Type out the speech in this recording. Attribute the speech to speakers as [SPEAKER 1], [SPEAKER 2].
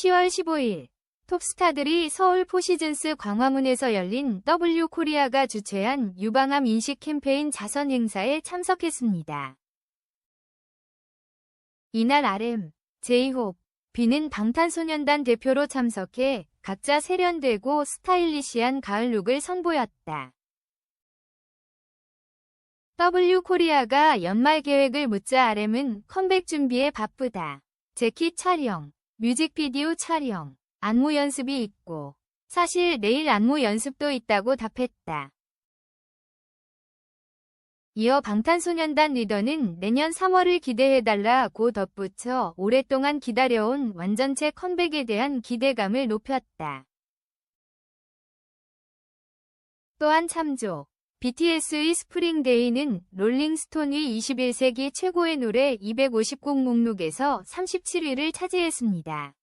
[SPEAKER 1] 10월 15일 톱스타들이 서울 포시즌스 광화문에서 열린 W 코리아가 주최한 유방암 인식 캠페인 자선 행사에 참석했습니다. 이날 RM, 제이홉, 비는 방탄소년단 대표로 참석해 각자 세련되고 스타일리시한 가을 룩을 선보였다. W 코리아가 연말 계획을 묻자 RM은 컴백 준비에 바쁘다. 재킷 촬영, 뮤직비디오 촬영, 안무 연습이 있고 사실 내일 안무 연습도 있다고 답했다. 이어 방탄소년단 리더는 내년 3월을 기대해달라고 덧붙여 오랫동안 기다려온 완전체 컴백에 대한 기대감을 높였다. 또한 참조. BTS의 스프링데이는 롤링스톤의 21세기 최고의 노래 250곡 목록에서 37위를 차지했습니다.